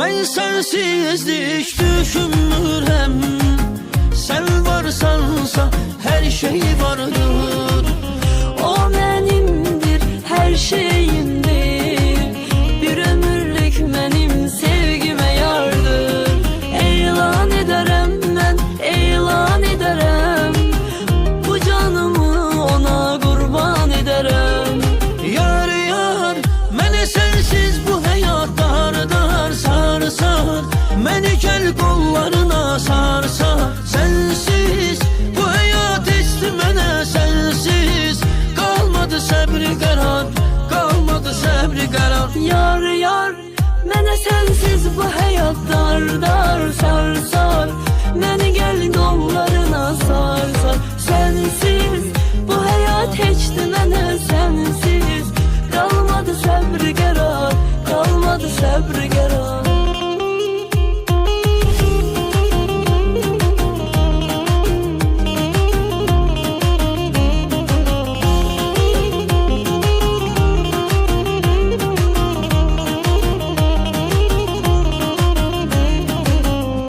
Ben sensizlik düşünmürem Sen varsansa her şey vardır Gel kollarına sar sar Sensiz bu hayat içti mənə sensiz. Kalmadı səbri qərar Kalmadı səbri qərar Yar yar, mənə sensiz bu həyat